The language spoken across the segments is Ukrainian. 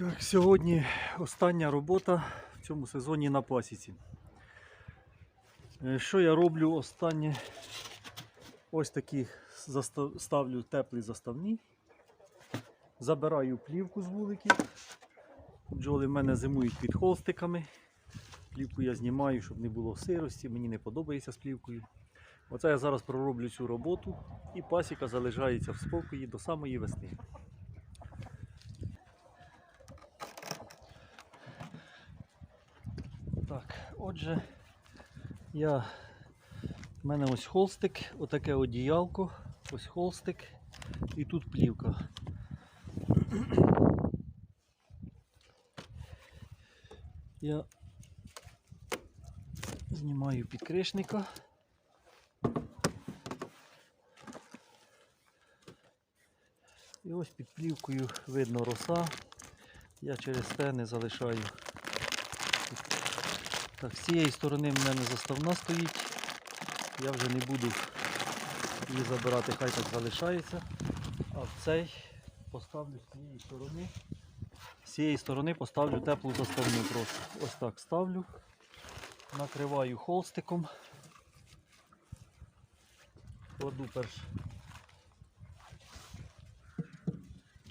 Так, сьогодні остання робота в цьому сезоні на пасіці. Е, Що я роблю останнє? Ось такі ставлю теплі заставні. Забираю плівку з вуликів. Бджоли в мене зимують під холстиками. Плівку я знімаю, щоб не було сирості. Мені не подобається з плівкою. Оце я зараз пророблю цю роботу і пасіка залишається в спокої до самої весни. Так, отже, я... в мене ось холстик, отаке одіялко, ось холстик і тут плівка. Я знімаю підкришника. І ось під плівкою видно роса. Я через те не залишаю. Так, з цієї сторони в мене заставна стоїть. Я вже не буду її забирати, хай так залишається. А в цей поставлю з цієї сторони. З цієї сторони поставлю теплу заставну просто. Ось так ставлю. Накриваю холстиком. Кладу перш.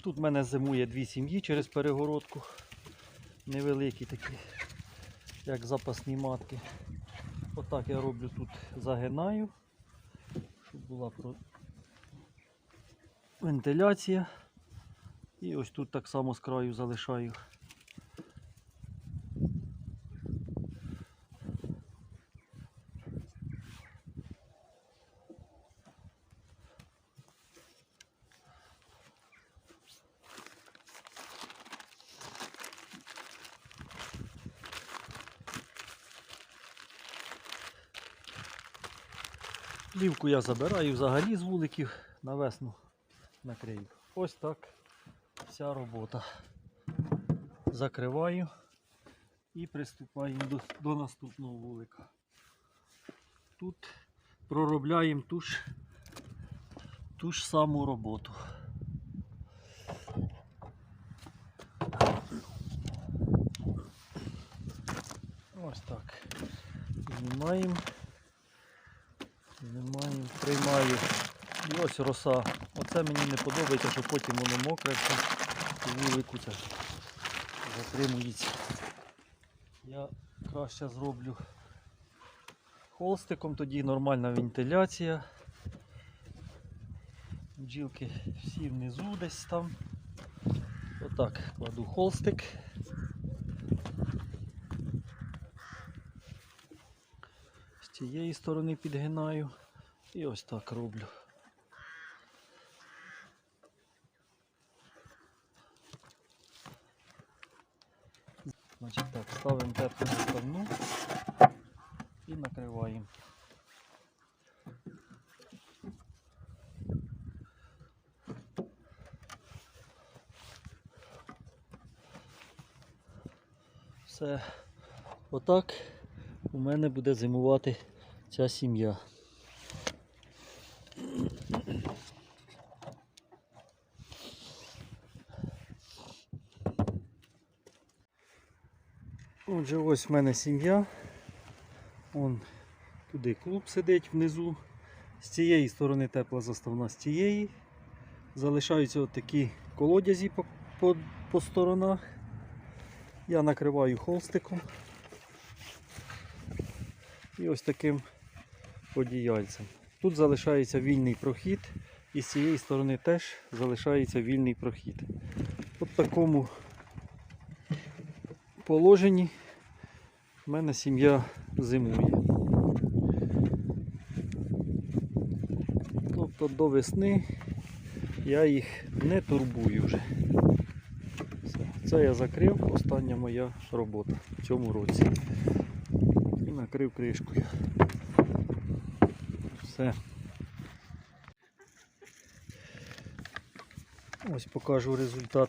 Тут в мене зимує дві сім'ї через перегородку. Невеликі такі, як запасні матки. Отак я роблю тут, загинаю, щоб була вентиляція. І ось тут так само з краю залишаю. Плівку я забираю взагалі з вуликів на весну накрию. Ось так вся робота. Закриваю і приступаємо до, до наступного вулика. Тут проробляємо ту ж, ту ж саму роботу. Ось так. Знімаємо. Знімаю, приймаю. І ось роса. Оце мені не подобається, що потім воно мокре, і вулику затримується. Я краще зроблю холстиком, тоді нормальна вентиляція. Бджілки всі внизу десь там. Отак кладу холстик. Цієї сторони підгинаю і ось так роблю. Значить так, ставимо теплу заставну і накриваємо. Все, отак у мене буде зимувати ця сім'я. Отже, ось в мене сім'я. Вон туди клуб сидить внизу. З цієї сторони тепла заставна з цієї. Залишаються такі колодязі по, по, по сторонах. Я накриваю холстиком. І ось таким одіяльцем. Тут залишається вільний прохід і з цієї сторони теж залишається вільний прохід. От в такому положенні в мене сім'я зимує. Тобто до весни я їх не турбую вже. Все. Це я закрив, остання моя робота в цьому році. І накрив кришкою. Все. Ось покажу результат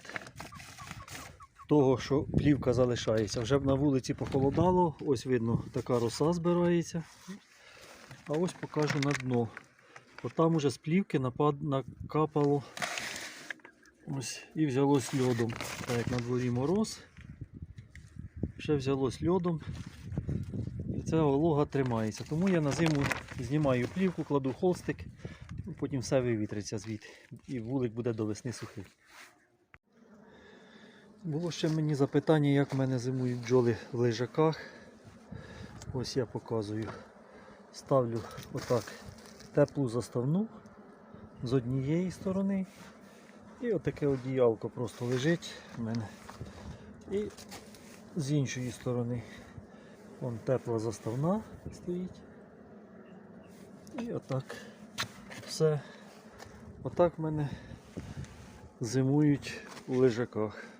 того, що плівка залишається. Вже б на вулиці похолодало, ось видно, така роса збирається. А ось покажу на дно. От там уже з плівки напад... накапало Ось, і взялось льодом. Так як на дворі мороз. Ще взялось льодом. І ця волога тримається. Тому я на зиму знімаю плівку, кладу холстик, потім все вивітриться звідти. І вулик буде до весни сухий. Було ще мені запитання, як в мене зимують бджоли в лежаках. Ось я показую. Ставлю отак теплу заставну з однієї сторони. І отаке одіялко просто лежить в мене. І з іншої сторони. Вон тепла заставна стоїть. І отак все. Отак в мене зимують у лежаках.